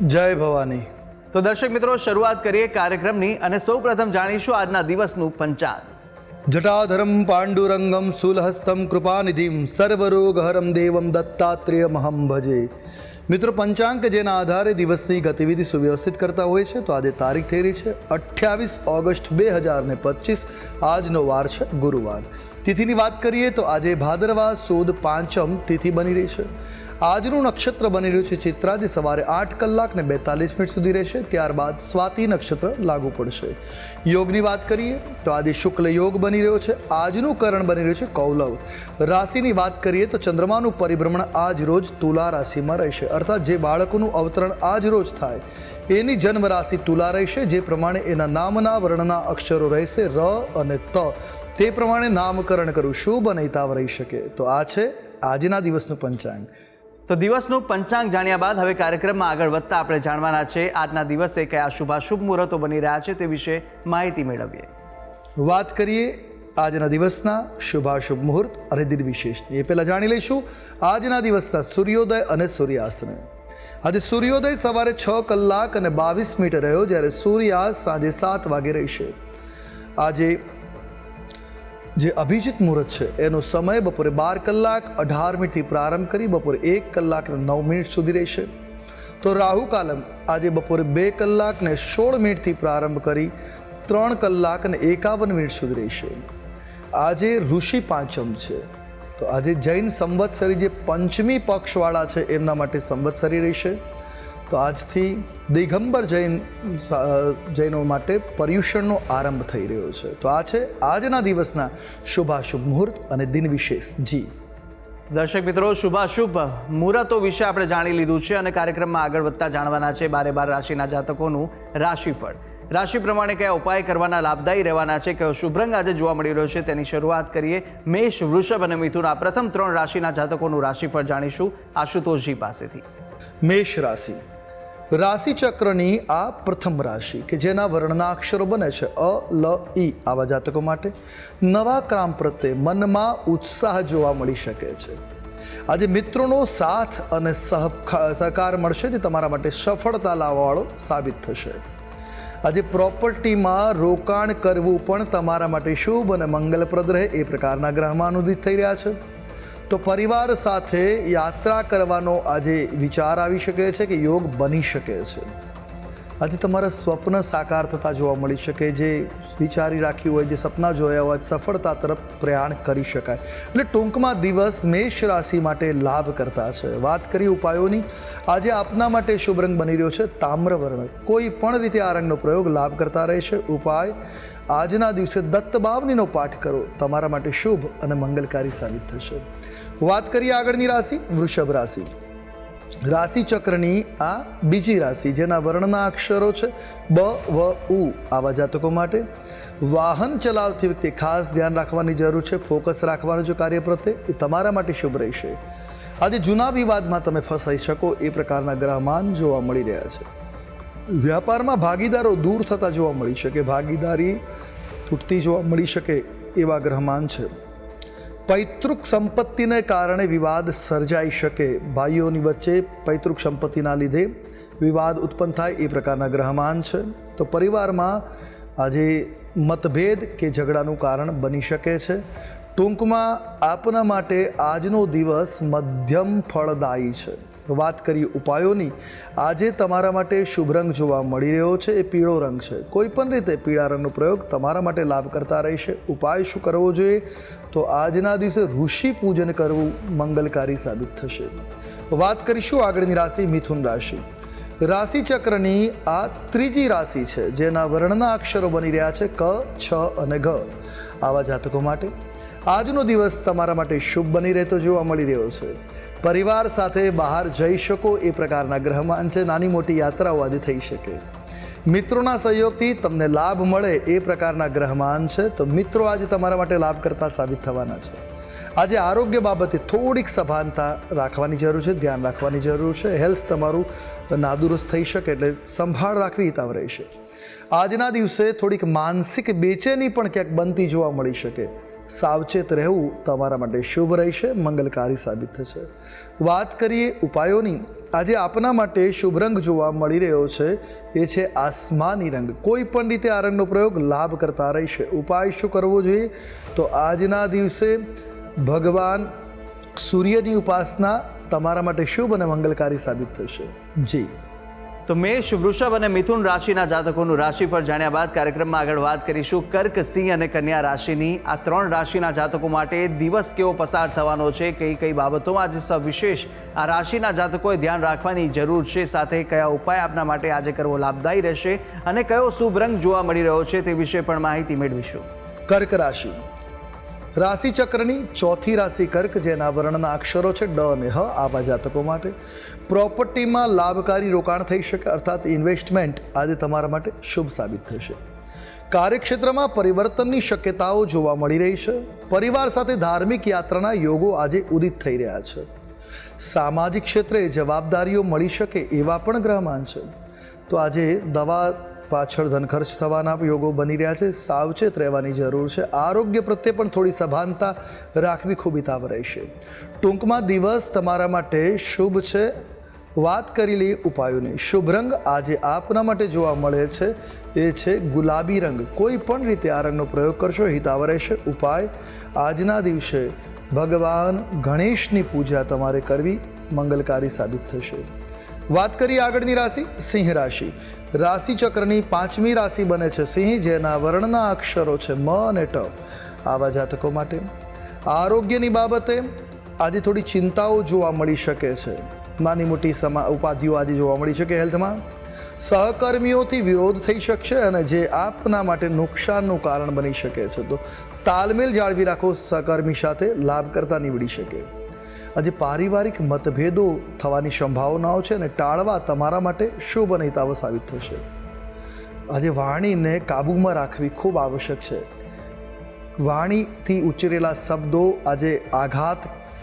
જય ભવાની. તો દર્શક મિત્રો શરૂઆત કરીએ કાર્યક્રમની અને સૌ પ્રથમ જાણીશું આજના દિવસનું પંચાંગ. જટાધરમ પાંડુરંગમ સુલહસ્તમ કૃપાનિધિમ સર્વરોગહરમ દેવમ દત્તાત્રેયમહમ ભજે. મિત્રો પંચાંગ જેના આધારે દિવસની ગતિવિધિ સુવ્યવસ્થિત કરતા હોય છે તો આજે તારીખ થઈ રહી છે અઠ્યાવીસ ઓગસ્ટ બે હજાર ને પચીસ. આજનો વાર છે ગુરુવાર. તિથિની વાત કરીએ તો આજે ભાદરવા સોદ પાંચમ તિથિ બની રહી છે. આજનું નક્ષત્ર બની રહ્યું છે ચિત્રાજી સવારે આઠ કલાક ને બેતાલીસ મિનિટ સુધી રહેશે. ત્યારબાદ સ્વાતિ નક્ષત્ર લાગુ પડશે. યોગની વાત કરીએ તો આજે શુક્લ યોગ બની રહ્યો છે. આજનું કરણ બની રહ્યું છે કૌલવ. રાશિની વાત કરીએ તો ચંદ્રમાનું પરિભ્રમણ આજ રોજ તુલા રાશિમાં રહેશે. અર્થાત જે બાળકોનું અવતરણ આજ રોજ થાય, એની જન્મ રાશિ તુલા રહેશે. જે પ્રમાણે એના નામના વર્ણના અક્ષરો રહેશે ર અને ત. તે પ્રમાણે નામકરણ કરવું શુભ અને હિતાવ રહી શકે. તો આ છે આજના દિવસનું પંચાંગ. તો દિવસનું પંચાંગ જાણ્યા બાદ હવે કાર્યક્રમમાં આગળ વધતા આપણે જાણવાના છે આજના દિવસે કયા શુભાશુભ મુહૂર્તો બની રહ્યા છે તે વિશે માહિતી મેળવીએ. વાત કરીએ આજના દિવસના શુભાશુભ મુહૂર્ત અને દિન વિશેષની. એ પહેલાં જાણી લઈશું આજના દિવસના સૂર્યોદય અને સૂર્યાસ્તને. આજે સૂર્યોદય સવારે છ કલાક અને બાવીસ મિનિટ રહ્યો જ્યારે સૂર્યાસ્ત સાંજે સાત વાગે રહેશે. આજે જે અભિજીત મુહૂર્ત છે, એનો સમય બપોરે બાર કલાક, અઢાર મિનિટથી પ્રારંભ કરી બપોરે એક કલાક નવ મિનિટ સુધી રહેશે. તો રાહુ કાલમ આજે બપોરે બે કલાક ને સોળ મિનિટથી પ્રારંભ કરી ત્રણ કલાક અને એકાવન મિનિટ સુધી રહેશે. આજે ઋષિ પાંચમ છે. તો આજે જૈન સંવત્સરી જે પંચમી પક્ષવાળા છે, એમના માટે સંવત્સરી રહેશે. તો આજથી દિગંબર જૈન જૈનો માટે પર્યુષણનો આરંભ થઈ રહ્યો છે. તો આ છે આજના દિવસના શુભાશુભ મુહૂર્ત અને દિન વિશેષ જી. દર્શક મિત્રો શુભાશુભ મુહૂર્તો વિશે આપણે જાણી લીધું છે અને કાર્યક્રમમાં આગળ વધતા જાણવાના છે બારે બાર રાશિના જાતકોનું રાશિફળ. રાશિ પ્રમાણે કયા ઉપાય કરવાના લાભદાયી રહેવાના છે કયો શુભ રંગ આજે જોવા મળી રહ્યો છે તેની શરૂઆત કરીએ મેષ વૃષભ અને મિથુન. આ પ્રથમ ત્રણ રાશિના જાતકોનું રાશિફળ જાણીશું આશુતોષજી પાસેથી. મેષ રાશિ. રાશિ ચક્રની આ પ્રથમ રાશિ, કે જેના વર્ણના અક્ષરો બને છે, અ, લ ઈ આવા જાતકો માટે નવા કામ પ્રત્યે મનમાં ઉત્સાહ જોવા મળી શકે છે. આજે મિત્રોનો સાથ અને સહ સહકાર મળશે, જે તમારા માટે સફળતા લાવવાવાળો સાબિત થશે. આજે પ્રોપર્ટીમાં રોકાણ કરવું પણ તમારા માટે શુભ અને મંગલપ્રદ રહે, એ પ્રકારના ગ્રહમાં અનુદિત થઈ રહ્યા છે. તો પરિવાર સાથે યાત્રા કરવાનો આજે વિચાર આવી શકે છે કે યોગ બની શકે છે. આજે તમારા સ્વપ્ન સાકાર થતા જોવા મળી શકે, જે વિચારી રાખ્યું હોય, જે સપના જોયા હોય, સફળતા તરફ પ્રયાણ કરી શકાય. એટલે ટૂંકમાં દિવસ મેષ રાશિ માટે લાભ કરતા છે. વાત કરી ઉપાયોની, આજે આપના માટે શુભ રંગ બની રહ્યો છે તામ્રવર્ણ કોઈ પણ રીતે આ રંગનો પ્રયોગ લાભ કરતા રહેશે. ઉપાય, આજના દિવસે દત્ત બાવનીનો પાઠ કરો. તમારા માટે શુભ અને મંગલકારી સાબિત થશે. વાત કરીએ આગળની રાશિ, વૃષભ રાશિ. રાશિ ચક્રની આ બીજી રાશિ, જેના વર્ણના અક્ષરો છે બ, વ, ઉ, આવા જાતકો માટે. વાહન ચલાવતી વખતે ખાસ ધ્યાન રાખવાની જરૂર છે, ફોકસ રાખવાનું જો કાર્ય પ્રત્યે એ તમારા માટે શુભ રહેશે. આજે જૂના વિવાદમાં તમે ફસાઈ શકો, એ પ્રકારના ગ્રહમાન જોવા મળી રહ્યા છે. વ્યાપારમાં ભાગીદારો દૂર થતા જોવા મળી શકે, ભાગીદારી તૂટતી જોવા મળી શકે એવા ગ્રહમાન છે. પૈતૃક સંપત્તિને કારણે વિવાદ સર્જાઈ શકે. ભાઈઓની વચ્ચે પૈતૃક સંપત્તિના લીધે વિવાદ ઉત્પન્ન થાય એ પ્રકારના ગ્રહમાન છે. તો પરિવારમાં આજે મતભેદ કે ઝઘડાનું કારણ બની શકે છે. ટૂંકમાં આપના માટે આજનો દિવસ મધ્યમ ફળદાયી છે. વાત કરીએ ઉપાયોની. આજે તમારા માટે શુભ રંગ જોવા મળી રહ્યો છે, એ પીળો રંગ છે. કોઈ પણ રીતે પીળા રંગનો પ્રયોગ તમારા માટે લાભ કરતા રહેશે. ઉપાય શું કરવો જોઈએ? તો આજના દિવસે ઋષિ પૂજન કરવું મંગલકારી સાબિત થશે. વાત કરીશું આગળની રાશિ મિથુન રાશિ. રાશિ ચક્રની આ ત્રીજી રાશિ છે, જેના વર્ણના અક્ષરો બની રહ્યા છે, ક, છ અને ઘ. આવા જાતકો માટે આજનો દિવસ તમારા માટે શુભ બની રહેતો જોવા મળી રહ્યો છે. પરિવાર સાથે બહાર જઈ શકો એ પ્રકારના ગ્રહમાન છે. નાની મોટી યાત્રાઓ આજે થઈ શકે. મિત્રોના સહયોગથી તમને લાભ મળે એ પ્રકારના ગ્રહમાન છે. તો મિત્રો આજે તમારા માટે લાભ કરતા સાબિત થવાના છે. આજે આરોગ્ય બાબતે થોડીક સભાનતા રાખવાની જરૂર છે, ધ્યાન રાખવાની જરૂર છે. હેલ્થ તમારું નાદુરસ્ત થઈ શકે એટલે સંભાળ રાખવી હિતાવ રહેશે. આજના દિવસે થોડીક માનસિક બેચેની પણ ક્યાંક બનતી જોવા મળી શકે. સાવચેત રહેવું તમારા માટે શુભ રહેશે, મંગલકારી સાબિત થશે. વાત કરીએ ઉપાયોની. આજે આપના માટે શુભ રંગ જોવા મળી રહ્યો છે. એ છે આસમાની રંગ. કોઈ પણ રીતે આ રંગનો પ્રયોગ લાભ કરતા રહેશે. ઉપાય શું કરવો જોઈએ? તો આજના દિવસે ભગવાન સૂર્યની ઉપાસના તમારા માટે શુભ અને મંગલકારી સાબિત થશે. જી. તો મેષ, વૃષભ અને મિથુન રાશિના જાતકોનું રાશિ પર જાણ્યા બાદ કાર્યક્રમમાં આગળ વાત કરીશું. કર્ક, સિંહ અને કન્યા રાશિની આ ત્રણ રાશિના જાતકો માટે દિવસ કેવો પસાર થવાનો છે, કઈ કઈ બાબતોમાં આજે સવિશેષ આ રાશિના જાતકોએ ધ્યાન રાખવાની જરૂર છે, સાથે કયા ઉપાય આપના માટે આજે કરવો લાભદાયી રહેશે અને કયો શુભ રંગ જોવા મળી રહ્યો છે તે વિશે પણ માહિતી મેળવીશું. કર્ક રાશિ. રાશિ ચક્રની ચોથી રાશિ કર્ક, જેના વર્ણના અક્ષરો છે ડ અને હ, આવા જાતકો માટે. પ્રોપર્ટીમાં લાભકારી રોકાણ થઈ શકે, અર્થાત ઇન્વેસ્ટમેન્ટ આજે તમારા માટે શુભ સાબિત થશે. કાર્યક્ષેત્રમાં પરિવર્તનની શક્યતાઓ જોવા મળી રહી છે. પરિવાર સાથે ધાર્મિક યાત્રાના યોગો આજે ઉદિત થઈ રહ્યા છે. સામાજિક ક્ષેત્રે જવાબદારીઓ મળી શકે એવા પણ ગ્રહમાન છે. તો આજે દવા પાછળ ધન ખર્ચ થવાના યોગો બની રહ્યા છે. સાવચેત રહેવાની જરૂર છે. આરોગ્ય પ્રત્યે પણ થોડી સભાનતા રાખવી ખૂબ હિતાવ રહેશે ટૂંકમાં દિવસ તમારા માટે શુભ છે. વાત કરી લઈએ ઉપાયોની. શુભ રંગ આજે આપના માટે જોવા મળે છે. એ છે ગુલાબી રંગ. કોઈ પણ રીતે આ રંગનો પ્રયોગ કરશો હિતાવ રહેશે. ઉપાય, આજના દિવસે ભગવાન ગણેશની પૂજા તમારે કરવી મંગલકારી સાબિત થશે. વાત કરીએ આગળની રાશિ, સિંહ રાશિ. રાશિ ચક્રની પાંચમી રાશિ બને છે સિંહ, જેના વર્ણના અક્ષરો છે મ અને ટ. આવા જાતકો માટે આરોગ્યની બાબતે આજે થોડી ચિંતાઓ જોવા મળી શકે છે. નાની મોટી સમા, ઉપાધિઓ આજે જોવા મળી શકે હેલ્થમાં. સહકર્મીઓથી વિરોધ થઈ શકશે અને જે આપના માટે નુકસાનનું કારણ બની શકે છે. તો તાલમેલ જાળવી રાખો, સહકર્મી સાથે લાભ કરતા નીવડી શકે. આજે પારિવારિક મતભેદો થવાની સંભાવનાઓ છે અને ટાળવા તમારા માટે શુભ અને સાબિત થશે. આજે વાણીને કાબૂમાં રાખવી ખૂબ આવશ્યક છે. વાણીથી ઉચ્ચરેલા શબ્દો આજે આઘાત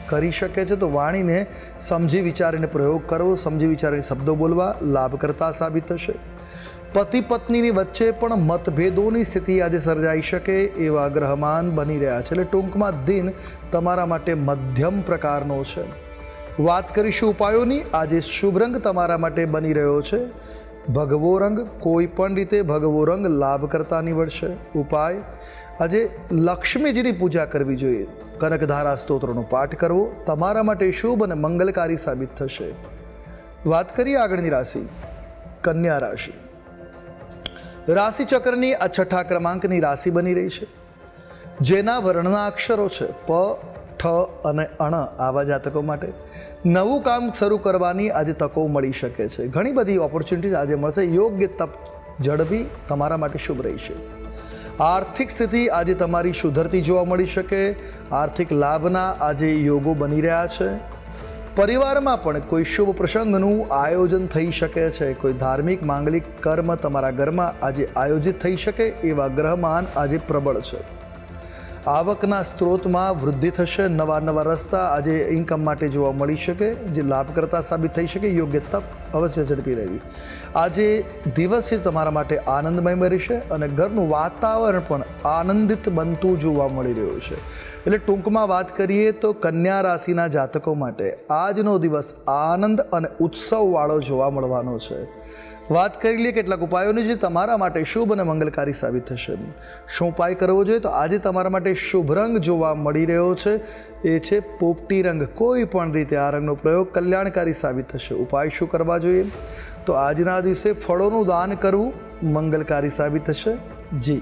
કરી શકે છે તો વાણીને સમજી વિચારીને પ્રયોગ કરવો, સમજી વિચારીને શબ્દો બોલવા લાભકર્તા સાબિત થશે. પતિ પત્નીની વચ્ચે પણ મતભેદોની સ્થિતિ આજે સર્જાઈ શકે એવા ગ્રહમાન બની રહ્યા છે. એટલે ટૂંકમાં દિન તમારા માટે મધ્યમ પ્રકારનો છે. વાત કરીશું ઉપાયોની. આજે શુભ રંગ તમારા માટે બની રહ્યો છે. ભગવો રંગ કોઈ પણ રીતે ભગવો રંગ લાભ કરતા નીવડશે. ઉપાય, આજે લક્ષ્મીજીની પૂજા કરવી જોઈએ. કનકધારા સ્તોત્રનો પાઠ કરવો તમારા માટે શુભ અને મંગલકારી સાબિત થશે. વાત કરીએ આગળની રાશિ. કન્યા રાશિ. રાશિ ચક્રની આ છઠ્ઠા ક્રમાંકની રાશિ બની રહી છે. જેના વર્ણના અક્ષરો છે પ, ઠ અને અણ આવા જાતકો માટે. નવું કામ શરૂ કરવાની આજે તકો મળી શકે છે. ઘણી બધી ઓપોર્ચ્યુનિટીઝ આજે મળશે. યોગ્ય તપ ઝડપી તમારા માટે શુભ રહેશે. આર્થિક સ્થિતિ આજે તમારી સુધરતી જોવા મળી શકે. આર્થિક લાભના આજે યોગો બની રહ્યા છે. પરિવારમાં પણ કોઈ શુભ પ્રસંગનું આયોજન થઈ શકે છે. કોઈ ધાર્મિક માંગલિક કર્મ તમારા ઘરમાં આજે આયોજિત થઈ શકે એવા ગ્રહમાન આજે પ્રબળ છે. આવકના સ્ત્રોતમાં વૃદ્ધિ થશે નવા નવા રસ્તા આજે ઇન્કમ માટે જોવા મળી શકે, જે લાભકર્તા સાબિત થઈ શકે, યોગ્ય તપ અવશ્ય ઝડપી રહેવી. આજે દિવસ તમારા માટે આનંદમય રહેશે અને ઘરનું વાતાવરણ પણ આનંદિત બનતું જોવા મળી રહ્યું છે. એટલે ટૂંકમાં વાત કરીએ તો કન્યા રાશિના જાતકો માટે આજનો દિવસ આનંદ અને ઉત્સવવાળો જોવા મળવાનો છે. વાત કરી લઈએ કેટલાક ઉપાયોની જે તમારા માટે શુભ અને મંગલકારી સાબિત થશે. શું ઉપાય કરવો જોઈએ? તો આજે તમારા માટે શુભ રંગ જોવા મળી રહ્યો છે. એ છે પોપટી રંગ. કોઈ પણ રીતે આ રંગનો પ્રયોગ કલ્યાણકારી સાબિત થશે. ઉપાય શું કરવા જોઈએ? તો આજના દિવસે ફળોનું દાન કરવું મંગલકારી સાબિત થશે. જી.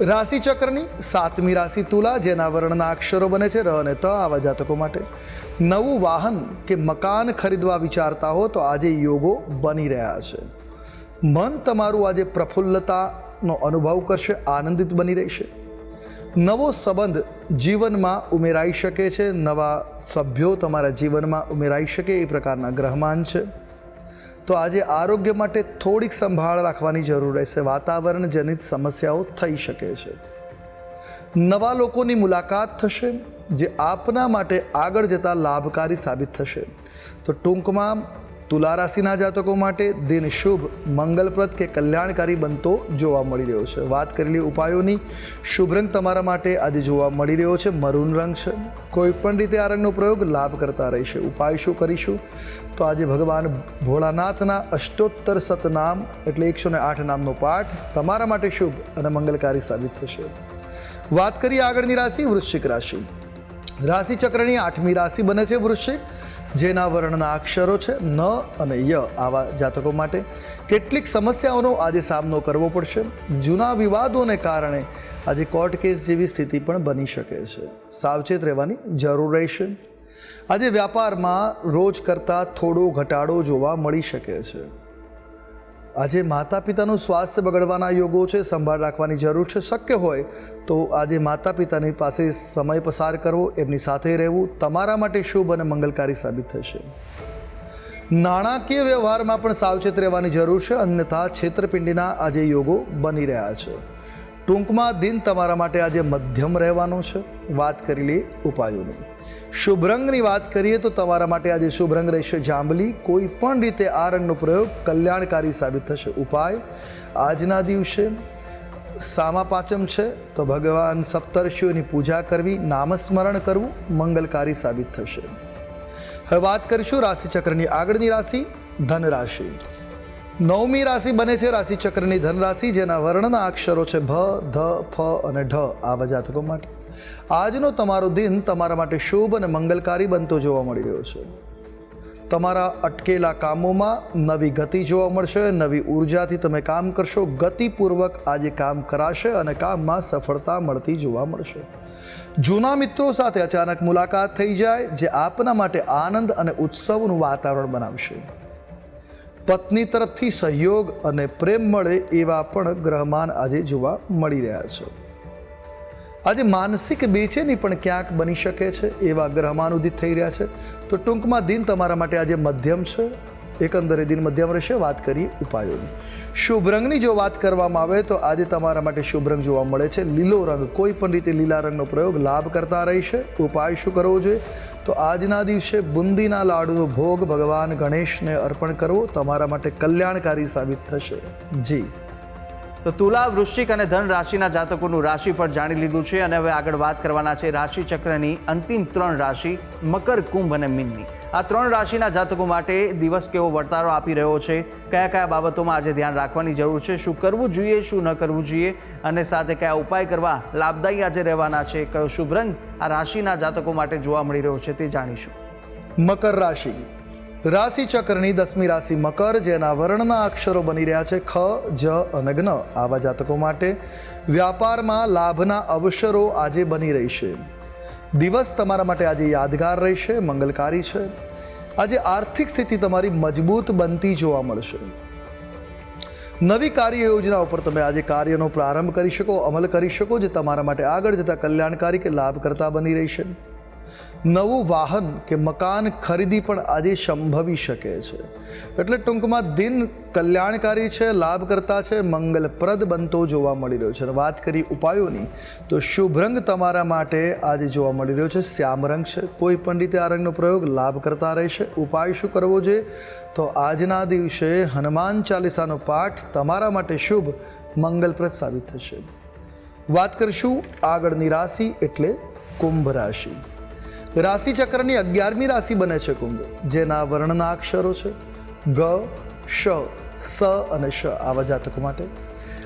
રાશિ ચક્રની સાતમી રાશિ તુલા, જેના વર્ણના અક્ષરો બને છે ર અને ત આવા જાતકો માટે. નવું વાહન કે મકાન ખરીદવા વિચારતા હો તો આજે યોગો બની રહ્યા છે. મન તમારું આજે પ્રફુલ્લતાનો અનુભવ કરશે, આનંદિત બની રહેશે. નવો સંબંધ જીવનમાં ઉમેરાઈ શકે છે, નવા સભ્યો તમારા જીવનમાં ઉમેરાઈ શકે એ પ્રકારના ગ્રહમાન છે. તો આજે આરોગ્ય માટે થોડીક સંભાળ રાખવાની જરૂર રહેશે. વાતાવરણ જનિત સમસ્યાઓ થઈ શકે છે. નવા લોકોની મુલાકાત થશે, જે આપના માટે આગળ જતાં લાભકારી સાબિત થશે. તો ટૂંકમાં તુલા રાશિના જાતકો માટે દિન શુભ, મંગલપ્રદ કે કલ્યાણકારી બનતો જોવા મળી રહ્યો છે. વાત કરેલી ઉપાયોની, શુભ રંગ તમારા માટે આજે જોવા મળી રહ્યો છે. મરૂન રંગ છે. કોઈ પણ રીતે આ રંગનો પ્રયોગ લાભ કરતા રહેશે. ઉપાય શું કરીશું? તો આજે ભગવાન ભોળાનાથના અષ્ટોત્તર સતનામ એટલે એકસો ને આઠ નામનો પાઠ તમારા માટે શુભ અને મંગલકારી સાબિત થશે. વાત કરીએ આગળની રાશિ, વૃશ્ચિક રાશિ. રાશિ ચક્રની આઠમી રાશિ બને છે વૃશ્ચિક. જેના વર્ણના અક્ષરો છે ન અને ય આવા જાતકો માટે કેટલીક સમસ્યાઓનો આજે સામનો કરવો પડશે. જૂના વિવાદોને કારણે આજે કોર્ટ કેસ જેવી સ્થિતિ પણ બની શકે છે. સાવચેત રહેવાની જરૂર રહેશે. આજે વ્યાપારમાં રોજ કરતાં થોડો ઘટાડો જોવા મળી શકે છે. આજે માતા પિતાનું સ્વાસ્થ્ય બગડવાના યોગો છે, સંભાળ રાખવાની જરૂર છે, શક્ય હોય તો આજે માતા પિતાની પાસે સમય પસાર કરવો, એમની સાથે રહેવું તમારા માટે શુભ અને મંગલકારી સાબિત થશે. નાણાકીય વ્યવહારમાં પણ સાવચેત રહેવાની જરૂર છે, અન્યથા છેતરપિંડીના આજે યોગો બની રહ્યા છે. ટૂંકમાં દિન તમારા માટે આજે મધ્યમ રહેવાનો છે. વાત કરી લઈએ ઉપાયોની. શુભ રંગની વાત કરીએ તો તમારા માટે આજે શુભ રંગ રહેશે જાંબલી. કોઈ પણ રીતે આ રંગનો પ્રયોગ કલ્યાણકારી સાબિત થશે. ઉપાય, આજના દિવસે સામા પાંચમ છે તો ભગવાન સપ્તર્ષિઓની પૂજા કરવી, નામસ્મરણ કરવું મંગલકારી સાબિત થશે. હવે વાત કરીશું રાશિચક્રની આગળની રાશિ ધન રાશિ નવમી રાશિ બને છે રાશિચક્રની ધન રાશિ જેના વર્ણના અક્ષરો છે ભ, ધ, ફ અને ઢ. આવા જાતકો માટે. આજનો તમારો દિન તમારા માટે શુભ અને મંગલકારી બનતો જોવા મળી રહ્યો છે. તમારા અટકેલા કામોમાં નવી ગતિ જોવા મળશે, નવી ઉર્જાથી તમે કામ કરશો, ગતિપૂર્વક આજે કામ કરાશે અને કામમાં સફળતા મળતી જોવા મળશે. જૂના મિત્રો સાથે અચાનક મુલાકાત થઈ જાય, જે આપના માટે આનંદ અને ઉત્સવનું વાતાવરણ બનાવશે. પત્ની તરફથી સહયોગ અને પ્રેમ મળે એવા પણ ગ્રહમાન આજે જોવા મળી રહ્યા છે. આજે માનસિક બેચેની પણ ક્યાંક બની શકે છે એવા ગ્રહમાન ઉદિત થઈ રહ્યા છે. તો ટૂંકમાં દિન તમારા માટે આજે મધ્યમ છે. એકંદરે દિન મધ્યમ રહેશે, વાત કરીએ ઉપાયોની. શુભ રંગની જો વાત કરવામાં આવે તો આજે તમારા માટે શુભ રંગ જોવા મળે છે. લીલો રંગ, કોઈ પણ રીતે લીલા રંગનો પ્રયોગ લાભ કરતા રહેશે. ઉપાય શું કરવો જોઈએ? તો આજના દિવસે બુંદીના લાડુનો ભોગ ભગવાન ગણેશને અર્પણ કરવો તમારા માટે કલ્યાણકારી સાબિત થશે. જી. તો તુલા, વૃશ્ચિક અને ધન રાશિના જાતકોનું રાશિફળ જાણી લીધું છે અને હવે આગળ વાત કરવાના છે રાશિ ચક્રની અંતિમ ત્રણ રાશિ, મકર, કુંભ અને મીનની. આ ત્રણ રાશિના જાતકો માટે દિવસ કેવો વર્તારો આપી રહ્યો છે? કયા કયા બાબતોમાં આજે ધ્યાન રાખવાની જરૂર છે? શું કરવું જોઈએ, શું ન કરવું જોઈએ? અને સાથે કયા ઉપાય કરવા લાભદાયી આજે રહેવાના છે? કયો શુભ રંગ આ રાશિના જાતકો માટે જોવા મળી રહ્યો છે તે જાણીશું. મકર રાશિ. રાશિ ચક્રની દસમી રાશિ મકર, જેના વર્ણના અક્ષરો બની રહ્યા છે ખ, જ અને જ્ઞ આવા જાતકો માટે વ્યાપારમાં લાભના અવસરો આજે બની રહેશે દિવસ તમારા માટે આજે યાદગાર રહેશે, મંગલકારી છે. આજે આર્થિક સ્થિતિ તમારી મજબૂત બનતી જોવા મળશે. નવી કાર્ય યોજના ઉપર તમે આજે કાર્યનો પ્રારંભ કરી શકો, અમલ કરી શકો, જે તમારા માટે આગળ જતાં કલ્યાણકારી કે લાભકર્તા બની રહેશે. નવું વાહન કે મકાન ખરીદી પણ આજે સંભવી શકે છે. એટલે ટૂંકમાં દિન કલ્યાણકારી છે, લાભકર્તા છે, મંગલપ્રદ બનતો જોવા મળી રહ્યો છે. અને વાત કરી ઉપાયોની, તો શુભ રંગ તમારા માટે આજે જોવા મળી રહ્યો છે. શ્યામ રંગ છે. કોઈ પણ રીતે આ રંગનો પ્રયોગ લાભ કરતા રહેશે. ઉપાય શું કરવો જોઈએ તો આજના દિવસે હનુમાન ચાલીસાનો પાઠ તમારા માટે શુભ, મંગલપ્રદ સાબિત થશે. વાત કરીશું આગળની રાશિ એટલે કુંભ રાશિ. રાશિ ચક્રની અગિયારમી રાશિ બને છે કુંભ, જેના વર્ણના અક્ષરો છે ગ, શ, સ અને શ આવા જાતકો માટે.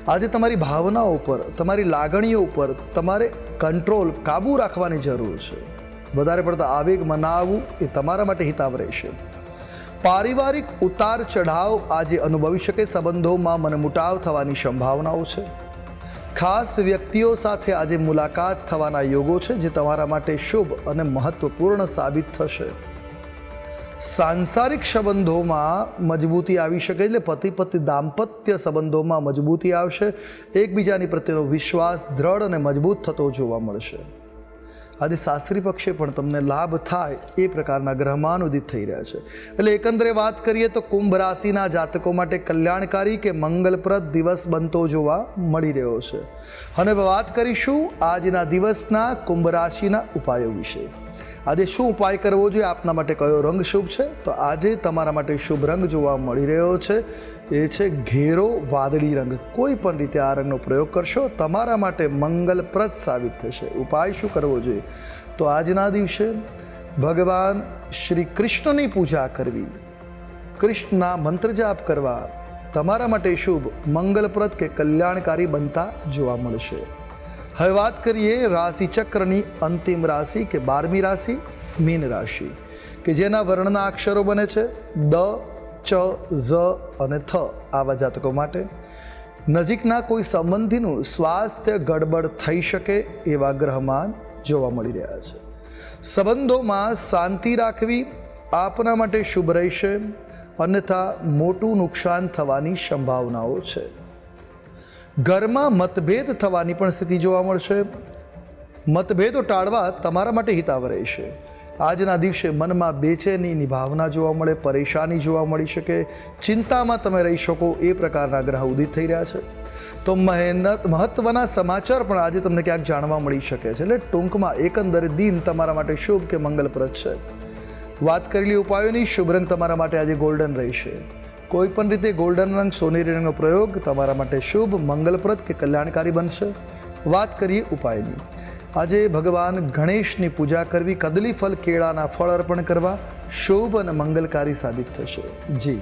આજે તમારી ભાવનાઓ ઉપર, તમારી લાગણીઓ ઉપર તમારે કંટ્રોલ, કાબૂ રાખવાની જરૂર છે. વધારે પડતા આવેગ મનાવવું એ તમારા માટે હિતાવ રહેશે. પારિવારિક ઉતાર ચઢાવ આજે અનુભવી શકે, સંબંધોમાં મનમુટાવ થવાની સંભાવનાઓ છે. ખાસ વ્યક્તિઓ સાથે આજે મુલાકાત થવાના યોગો છે જે તમારા માટે શુભ અને મહત્વપૂર્ણ સાબિત થશે. સાંસારિક સંબંધોમાં મજબૂતી આવી શકે એટલે પતિ પત્ની દાંપત્ય સંબંધોમાં મજબૂતી આવશે. એકબીજાની પ્રત્યેનો વિશ્વાસ દ્રઢ અને મજબૂત થતો જોવા મળશે. આજે શાસ્ત્રી પક્ષે પણ તમને લાભ થાય એ પ્રકારના ગ્રહમાન ઉદિત થઈ રહ્યા છે. એટલે એકંદરે વાત કરીએ તો કુંભ રાશિના જાતકો માટે કલ્યાણકારી કે મંગલપ્રદ દિવસ બનતો જોવા મળી રહ્યો છે. અને વાત કરીશું આજના દિવસના કુંભ રાશિના ઉપાયો વિશે. આજે શું ઉપાય કરવો જોઈએ? આપના માટે કયો રંગ શુભ છે? તો આજે તમારા માટે શુભ રંગ જોવા મળી રહ્યો છે. એ છે ઘેરો વાદળી રંગ. કોઈ પણ રીતે આ રંગનો પ્રયોગ કરશો, તમારા માટે મંગલપ્રદ સાબિત થશે. ઉપાય શું કરવો જોઈએ? તો આજના દિવસે ભગવાન શ્રી કૃષ્ણની પૂજા કરવી. કૃષ્ણના મંત્ર જાપ કરવા. તમારા માટે શુભ, મંગલપ્રદ કે કલ્યાણકારી બનતા જોવા મળશે. હવે વાત કરીએ રાશિ ચક્રની અંતિમ રાશિ કે બારમી રાશિ? મીન રાશિ. કે જેના વર્ણના અક્ષરો બને છે? દ, ચ, ઝ અને થ આવા જાતકો માટે. નજીકના કોઈ સંબંધીનું સ્વાસ્થ્ય ગડબડ થઈ શકે એવા ગ્રહમાન જોવા મળી રહ્યા છે. સંબંધોમાં શાંતિ રાખવી આપના માટે શુભ રહેશે. અન્યથા મોટું નુકસાન થવાની સંભાવનાઓ છે. ઘરમાં મતભેદ થવાની પણ સ્થિતિ જોવા મળશે. મતભેદો ટાળવા તમારા માટે હિતાવ રહેશે. આજના દિવસે મનમાં બેચેનીની ભાવના જોવા મળે, પરેશાની જોવા મળી શકે. ચિંતામાં તમે રહી શકો એ પ્રકારના ગ્રહ ઉદિત થઈ રહ્યા છે. તો મહેનત, મહત્વના સમાચાર પણ આજે તમને ક્યાંક જાણવા મળી શકે છે. એટલે ટૂંકમાં એકંદરે દિન તમારા માટે શુભ કે મંગલપ્રદ છે. વાત કરેલી ઉપાયોની શુભ રંગ તમારા માટે આજે ગોલ્ડન રહેશે. કોઈ પણ રીતે ગોલ્ડન રંગ સોનેરી રંગનો પ્રયોગ તમારા માટે શુભ, મંગલપ્રદ કે કલ્યાણકારી બનશે? વાત કરીએ ઉપાયની. આજે ભગવાન ગણેશની પૂજા કરવી કદલી ફલ કેળાના ફળ અર્પણ કરવા શુભ અને મંગલકારી સાબિત થશે. જી.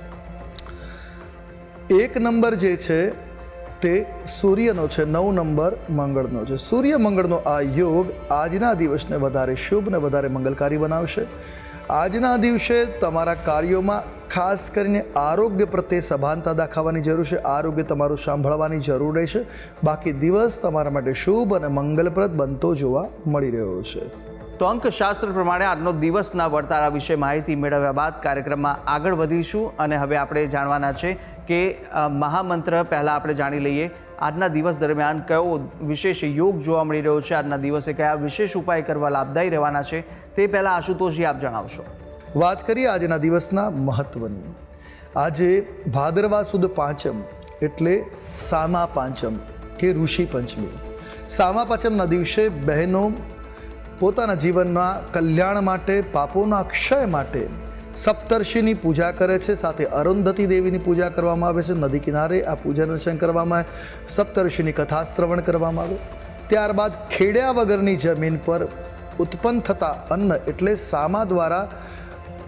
એક નંબર જે છે તે સૂર્યનો છે, નવ નંબર મંગળનો છે. સૂર્ય મંગળનો આ યોગ આજના દિવસને વધારે શુભ ને વધારે મંગલકારી બનાવશે. આજના દિવસે તમારા કાર્યોમાં ખાસ કરીને આરોગ્ય પ્રત્યે સભાનતા દાખવવાની જરૂર છે, આરોગ્ય તમારું સાંભળવાની જરૂર રહેશે. બાકી દિવસ તમારા માટે શુભ અને મંગલપ્રદ બનતો જોવા મળી રહ્યો છે. તો અંકશાસ્ત્ર પ્રમાણે આજનો દિવસના વર્તારા વિશે માહિતી મેળવ્યા બાદ કાર્યક્રમમાં આગળ વધીશું અને હવે આપણે જાણવાના છે કે મહામંત્ર પહેલાં આપણે જાણી લઈએ. આજના દિવસ દરમિયાન કયો વિશેષ યોગ જોવા મળી રહ્યો છે? આજના દિવસે કયા વિશેષ ઉપાય કરવા લાભદાયી રહેવાના છે? તે પહેલાં આશુતોષજી આપ જણાવશો. વાત કરીએ આજના દિવસના મહત્વની. આજે ભાદરવા સુદ પાંચમ એટલે સામા પાંચમ કે ઋષિ પંચમી. સામા પાંચમના દિવસે બહેનો પોતાના જીવનના કલ્યાણ માટે, પાપોના ક્ષય માટે સપ્તર્ષિની પૂજા કરે છે, સાથે અરુંધતી દેવીની પૂજા કરવામાં આવે છે, નદી કિનારે આ પૂજન અર્ચન કરવામાં આવે, સપ્તર્ષિની કથા શ્રવણ કરવામાં આવે. ત્યારબાદ ખેડ્યા વગરની જમીન પર ઉત્પન્ન થતા અન્ન એટલે સામા દ્વારા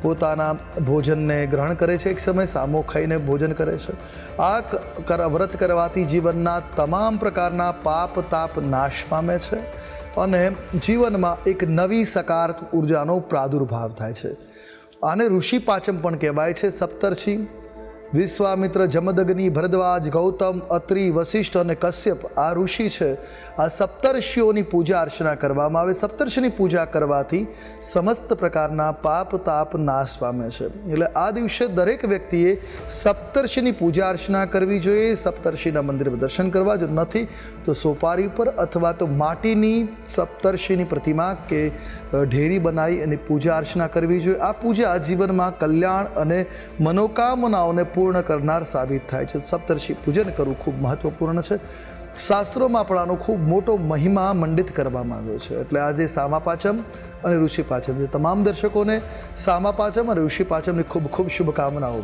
પોતાના ભોજનને ગ્રહણ કરે છે, એક સમય સામો ખાઈને ભોજન કરે છે. આ વ્રત કરવાથી જીવનના તમામ પ્રકારના પાપ, તાપ નાશ પામે છે અને જીવનમાં એક નવી સકારાત્મક ઉર્જાનો પ્રાદુર્ભાવ થાય છે. આને ઋષિ પાચમ પણ કહેવાય છે સપ્તર્ષિ. વિશ્વામિત્ર જમદગ્નિ ભરદ્વાજ, ગૌતમ, અત્રિ વશિષ્ઠ અને કશ્યપ આ ઋષિ છે. આ સપ્તર્ષિઓની પૂજા અર્ચના કરવામાં આવે. સપ્તર્ષિની પૂજા કરવાથી સમસ્ત પ્રકારના પાપ, તાપ નાશ પામે છે. એટલે આ દિવસે દરેક વ્યક્તિએ સપ્તર્ષિની પૂજા અર્ચના કરવી જોઈએ. સપ્તર્ષિના મંદિરમાં દર્શન કરવા જો નથી, તો સોપારી ઉપર અથવા તો માટીની સપ્તર્ષિની પ્રતિમા કે ઢેરી બનાવી એની પૂજા અર્ચના કરવી જોઈએ. આ પૂજા જીવનમાં કલ્યાણ અને મનોકામનાઓને પૂર્ણ કરનાર સાબિત થાય છે. સપ્તર્ષિ પૂજન કરવું ખૂબ મહત્વપૂર્ણ છે. શાસ્ત્રોમાં પણ આનો ખૂબ મોટો મહિમા મંડિત કરવામાં આવ્યો છે. એટલે આજે સામા પાંચમ અને ઋષિ પાચમ છે. તમામ દર્શકોને સામા પાંચમ અને ઋષિ પાંચમની ખૂબ ખૂબ શુભકામનાઓ.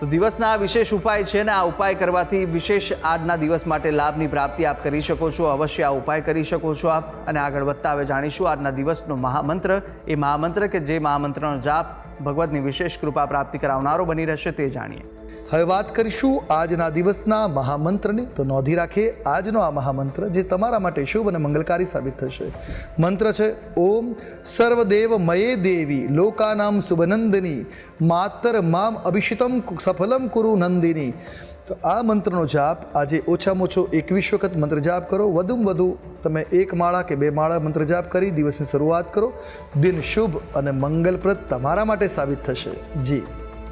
તો દિવસના વિશેષ ઉપાય છે ને આ ઉપાય કરવાથી વિશેષ આજના દિવસ માટે લાભની પ્રાપ્તિ આપ કરી શકો છો. અવશ્ય આ ઉપાય કરી શકો છો આપ. અને આગળ વધતા હવે જાણીશું આજના દિવસનો મહામંત્ર. એ મહામંત્ર કે જે મહામંત્રનો જાપ ભગવતની વિશેષ કૃપા પ્રાપ્તિ કરાવનારો બની રહેશે તે જાણીએ. હવે વાત કરીશું આજના દિવસના મહામંત્રની. તો નોંધી રાખીએ, આજનો આ મહામંત્ર જે તમારા માટે શુભ અને મંગલકારી સાબિત થશે. મંત્ર છે, ઓમ સર્વદેવ મયે દેવી, લોકાનામ શુભનંદિની, માતર મામ અભિષિતમ સફલમ કુરુ નંદિની. તો આ મંત્રનો જાપ આજે ઓછામાં ઓછો એકવીસ વખત મંત્ર જાપ કરો. વધુમાં વધુ તમે એક માળા કે બે માળા મંત્ર જાપ કરી દિવસની શરૂઆત કરો. દિન શુભ અને મંગલપ્રદ તમારા માટે સાબિત થશે. જી.